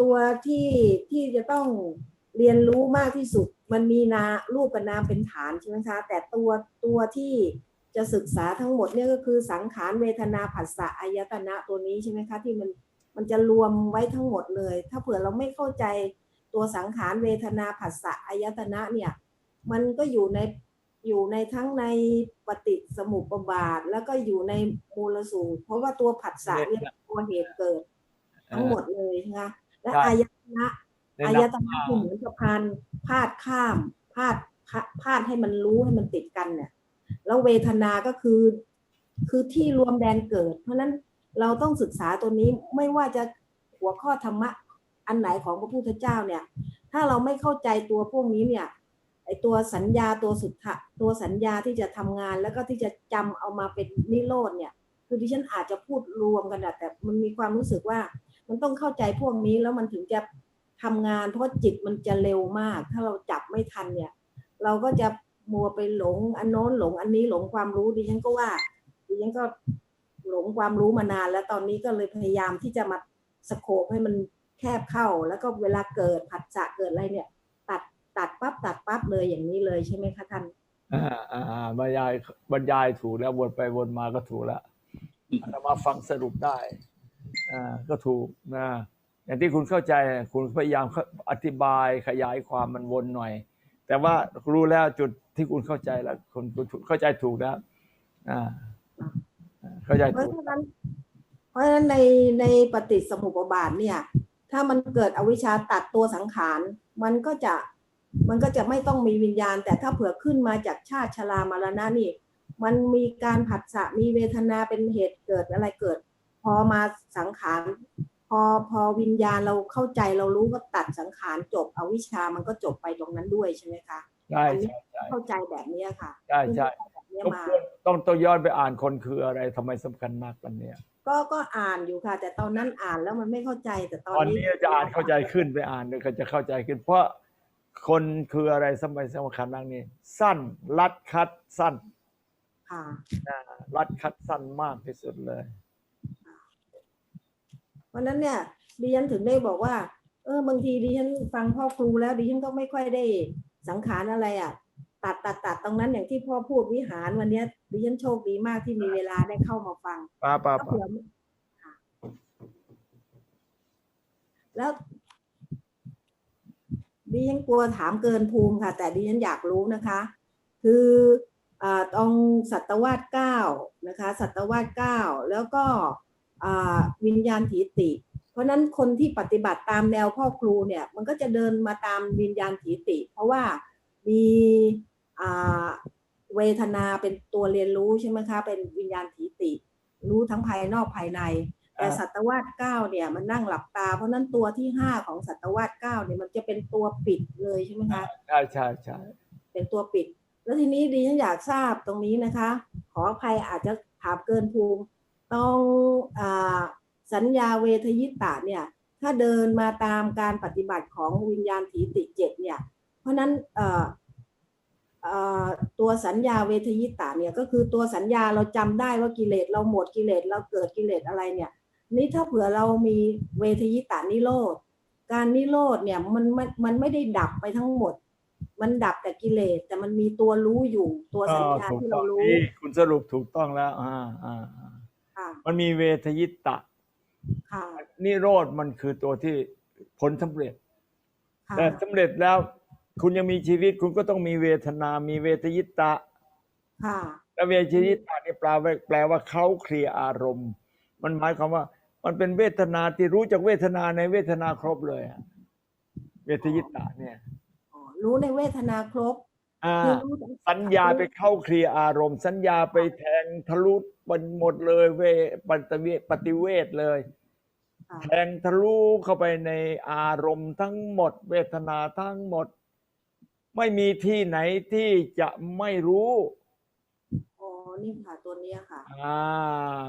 ตัวที่ที่จะต้องเรียนรู้มากที่สุด มันมีนารูปกับนามเป็นฐานใช่ไหมคะแต่ตัวตัวที่จะศึกษาทั้งหมดเนี่ยก็คือสังขารเวทนาผัสสะอายตนะตัวนี้ใช่ไหมคะที่มันมันจะรวมไว้ทั้งหมดเลย ถ้าเผื่อเราไม่เข้าใจตัวสังขารเวทนาผัสสะอายตนะเนี่ยมันก็อยู่ในอยู่ในทั้งในปฏิสมุปบาท แล้วก็อยู่ในมูลสูตรเพราะว่าตัวผัสสะเนี่ยเป็นตัวเหตุเกิด ทั้งหมดเลยนะคะ และใช่อายตนะในอายนับตนะคือเหมือนกับพานพาดข้ามพาดพาพาดให้มันรู้ให้มันติดกันเนี่ย แล้วเวทนาก็คือคือที่รวมแดนเกิด เพราะฉะนั้นเราต้องศึกษาตัวนี้ไม่ว่าจะหัวข้อธรรมะอันไหนของพระพุทธเจ้าเนี่ย ถ้าเราไม่เข้าใจตัวพวกนี้เนี่ยไอตัวสัญญาตัวสุทธะตัวสัญญาที่จะทำงานแล้วก็ที่จะจำเอามาเป็นนิโรธเนี่ย คือดิฉันอาจจะพูดรวมกันอะแต่มันมีความรู้สึกว่า มันต้องเข้าใจพวกนี้แล้วมันถึงจะทำงาน เพราะจิตมันจะเร็วมาก ถ้าเราจับไม่ทันเนี่ย เราก็จะมัวไปหลงอันโน้นหลงอันนี้หลงความรู้ดิฉันก็ว่าดิฉันก็หลงความรู้มานาน แล้วตอนนี้ก็เลยพยายามที่จะมาสโคปให้มันแคบเข้า แล้วก็เวลาเกิดผัสสะเกิดอะไรเนี่ย ตัดตัดปั๊บตัดปั๊บเลยอย่างนี้เลยใช่ไหมคะท่านอ่าอ่าอ่าบรรยายบรรยายถูกแล้ววนไปวนมาก็ถูกแล้วเรามาฟังสรุปได้อ่า ก็ถูกนะอย่างที่คุณเข้าใจคุณพยายามอธิบายขยายความมันวนหน่อย แต่ว่ารู้แล้วจุดที่คุณเข้าใจแล้วคุณคุณเข้าใจถูกแล้วอ่าเข้าใจเพราะฉะนั้นเพราะฉะนั้นในในปฏิสมุปบาทเนี่ย ถ้ามันเกิดอวิชชาตัดตัวสังขาร มันก็จะมันก็จะไม่ต้องมีวิญญาณ แต่ถ้าเผื่อขึ้นมาจากชาติชรามรณะนี่ มันมีการผัสสะมีเวทนาเป็นเหตุเกิดอะไรเกิด พอมาสังขารพอพอวิญญาณเราเข้าใจเรารู้ก็ตัดสังขารจบอวิชชามันก็จบไปตรงนั้นด้วยใช่ไหมคะใช่อันนี้ใช่ใช่เข้าใจแบบเนี้ยค่ะใช่ใช่เข้าใจแบบเนี้ยต้องมาต้องต้องย้อนไปอ่านคนคืออะไรทำไมสำคัญมากกันเนี่ยก็ก็อ่านอยู่ค่ะ แต่ตอนนั้นอ่านแล้วมันไม่เข้าใจแต่ตอนตอนนี้นี้จะอ่านเข้าใจขึ้นไปอ่านก็จะเข้าใจขึ้น เพราะคนคืออะไรสมัยสำคัญมากนี่สั้นรัดคัดสั้นค่ะนะรัดคัดสั้นมากที่สุดเลย เพราะฉะนั้นเนี่ยดิฉันถึงได้บอกว่า เออบางทีดิฉันฟังพ่อครูแล้วดิฉันก็ไม่ค่อยได้สังขารอะไรอะตัดตัดตัดตรงนั้นอย่างที่พ่อพูดวิหารวันเนี้ยดิฉันโชคดีมากที่มีเวลาได้เข้ามาฟังป้าป้าถ้าป้าเผื่อค่ะแล้วดิฉันกลัวถามเกินภูมิค่ะ แต่ดิฉันอยากรู้นะคะ คืออ่าตรงสัตวาสเก้านะคะสัตวาสเก้าแล้วก็อ่า วิญญาณถีติ เพราะฉะนั้นคนที่ปฏิบัติตามแนวพ่อครูเนี่ยมันก็จะเดินมาตามวิญญาณถีติ เพราะว่ามีอ่าเวทนาเป็นตัวเรียนรู้ใช่ไหมคะเป็นวิญญาณถีติ รู้ทั้งภายนอกภายใน แต่สัตวาสเก้าเนี่ยมันนั่งหลับตา เพราะฉะนั้นตัวที่ห้าของสัตวาสเก้าเนี่ยมันจะเป็นตัวปิดเลยใช่ไหมคะใช่ใช่ใช่เป็นตัวปิด แล้วทีนี้ดิฉันอยากทราบตรงนี้นะคะ ขออภัยอาจจะถามเกินภูมิ ต้องอสัญญาเวทยิตะเนี่ยถ้าเดินมาตามการปฏิบัติของวิญญาณถีติเจ็ดเนี่ย เพราะนั้นตัวสัญญาเวทยิตะเนี่ยก็คือตัวสัญญาเราจำได้ว่ากิเลสเราหมดกิเลสเราเกิดกิเลสอะไรเนี่ยนี่ถ้าเผื่อเรามีเวทยิตานิโรธการนิโรธเนี่ยมันมันมันไม่ได้ดับไปทั้งหมด มันดับแต่กิเลสแต่มันมีตัวรู้อยู่ตัวสัญญาที่เรารู้คุณสรุปถูกต้องแล้ว อ่าอ่า มันมีเวทยิตตะค่ะนิโรธมันคือตัวที่ผลสำเร็จค่ะแต่สำเร็จแล้วคุณยังมีชีวิตคุณก็ต้องมีเวทนา มีเวทยิตตะค่ะแล้วเวทยิตานี่แปลว่าแปลว่าเขาเคลียร์อารมณ์ มันหมายความว่า มันเป็นเวทนาที่รู้จากเวทนาในเวทนาครบเลยอะเวทยิตาเนี่ยอ๋อรู้ในเวทนาครบ อ่าคือรู้ทั้งสัญญาไปเข้าเคลียร์อารมณ์ สัญญาไปแทงทะลุบันหมดเลยเวปฏิเวทปฏิเวทเลยค่ะแทงทะลุเข้าไปในอารมณ์ทั้งหมด เวทนาทั้งหมด ไม่มีที่ไหนที่จะไม่รู้อ๋อนี่ค่ะตัวเนี้ยค่ะ อ่า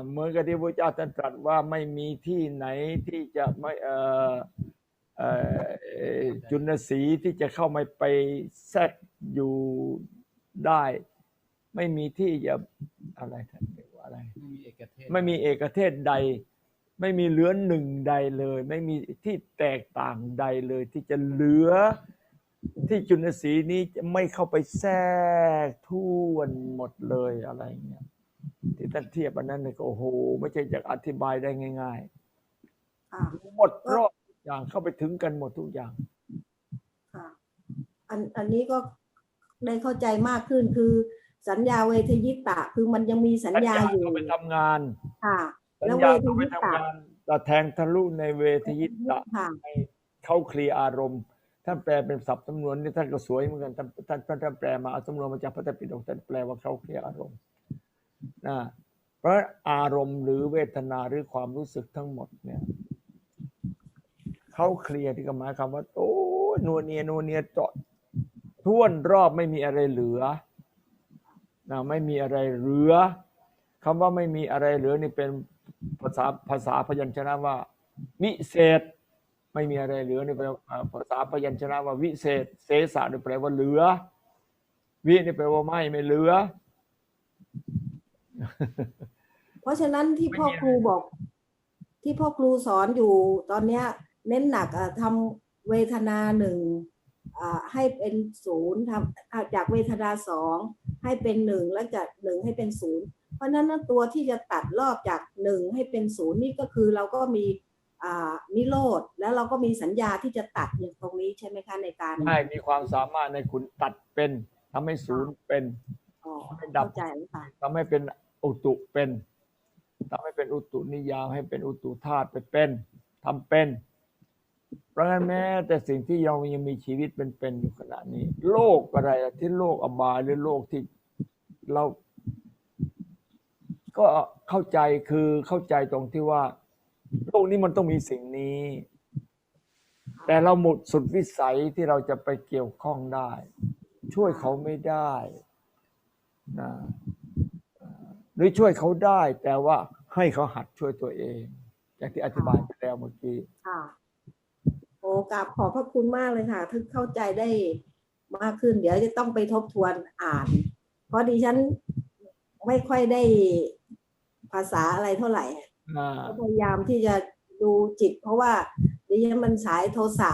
เหมือนกับที่พระเจ้าตรัสว่าไม่มีที่ไหนที่จะไม่เอ่อเอ่อเอ่อ จุลสีที่จะเข้ามาไปแทรกอยู่ได้ ไม่มีที่จะอะไรท่านเรียกว่าอะไรไม่มีเอกเทศไม่มีเอกเทศใด ไม่มีเหลือหนึ่งใดเลย ไม่มีที่แตกต่างใดเลย ที่จะเหลือที่จุลสีนี้จะไม่เข้าไปแทรกท่วนหมดเลยอะไรเงี้ยที่ท่านเทียบอันนั้นเนี่ยก็โอ้โห ไม่ใช่จะอธิบายได้ง่ายค่ะๆหมดรอบทุก อย่างเข้าไปถึงกันหมดทุกอย่างค่ะอันอันนี้ก็ได้เข้าใจมากขึ้นคือสัญญาเวทยิตะ คือมันยังมีสัญญาอยู่เข้าไปทำงานค่ะสัแล้ญวญาเวทเข้าไปยิตะทำงานแต่แทงทะลุในเวทยิตะค่ะให้เขาเคลียร์อารมณ์ท่านแปลเป็นศัพท์สำนวนนี่ท่านก็สวยเหมือนกันท่านท่านท่านท่านแปลมาเอาสำนวนมาจากพระไตรปิฎกท่านแปลว่าเขาเคลียร์อารมณ์นะเพราะอารมณ์หรือเวทนาหรือความรู้สึกทั้งหมดเนี่ย เขาเคลียร์ที่ก็หมายความว่าโอ้นัวเนียนัวเนียเจาะท่วนรอบไม่มีอะไรเหลือนะไม่มีอะไรเหลือคำว่าไม่มีอะไรเหลือนี่เป็นภาษาภาษาพยัญชนะว่า วิเศษ ไม่มีอะไรเหลือนี่แปลว่าอ่าภาษาพยัญชนะว่าวิเศษ เสสะนี่แปลว่าเหลือ วินี่แปลว่าไม่ไม่เหลือ เพราะฉะนั้นที่พ่อครูบอก ที่พ่อครูสอนอยู่ตอนเนี้ย เน้นหนักอะทำเวทนาหนึ่งอ่าให้เป็นศูนย์ทำอ่าจากเวทนาสองให้เป็นหนึ่งแล้วจากหนึ่งให้เป็นศูนย์เพราะฉะนั้นตัวที่จะตัดรอบจากหนึ่งให้เป็นศูนย์นี่ก็คือเราก็มีอ่านิโรธแล้วเราก็มีสัญญาที่จะตัดอย่างตรงนี้ใช่ไหมคะในการให้มีความสามารถในคุณตัดเป็นทำให้ศูนย์เป็นอ๋อให้ดับเข้าใจแล้วค่ะทำให้เป็นอุตุเป็นทำให้เป็นอุตุนิยามให้เป็นอุตุธาตุไปเป็นทำเป็น เพราะฉะนั้นแม้แต่สิ่งที่เรายังมีชีวิตเป็นๆอยู่ขณะนี้ โลกอะไรอะที่โลกอบายหรือโลกที่เรา ก็เข้าใจคือเข้าใจตรงที่ว่า โลกนี้มันต้องมีสิ่งนี้ แต่เราหมดสุดวิสัยที่เราจะไปเกี่ยวข้องได้ ช่วยเขาไม่ได้นะหรือช่วยเขาได้ แต่ว่าให้เขาหัดช่วยตัวเอง อย่างที่อธิบายไปแล้วเมื่อกี้ โอ้กราบขอบพระคุณมากเลยค่ะถึงเข้าใจได้มากขึ้น เดี๋ยวจะต้องไปทบทวนอ่าน เพราะดิฉันไม่ค่อยได้ภาษาอะไรเท่าไหร่อ่าก็พยายามที่จะดูจิต เพราะว่าดิฉันมันสายโทสะ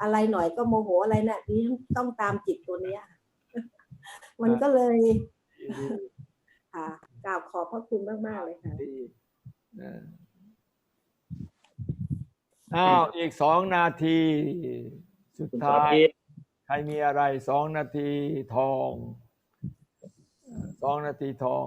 อะไรหน่อยก็โมโหอะไรนะ่ะดิฉันต้องตามจิตตัวเนี้ยมันก็เลยค่ะกราบขอบพระคุณมาก ๆ เลยค่ะดีนะ อ้าวอีกสองนาที สุดคุณสท้ารยพิษใครมีอะไรสองนาทีทองเอ่อสองนาทีทอง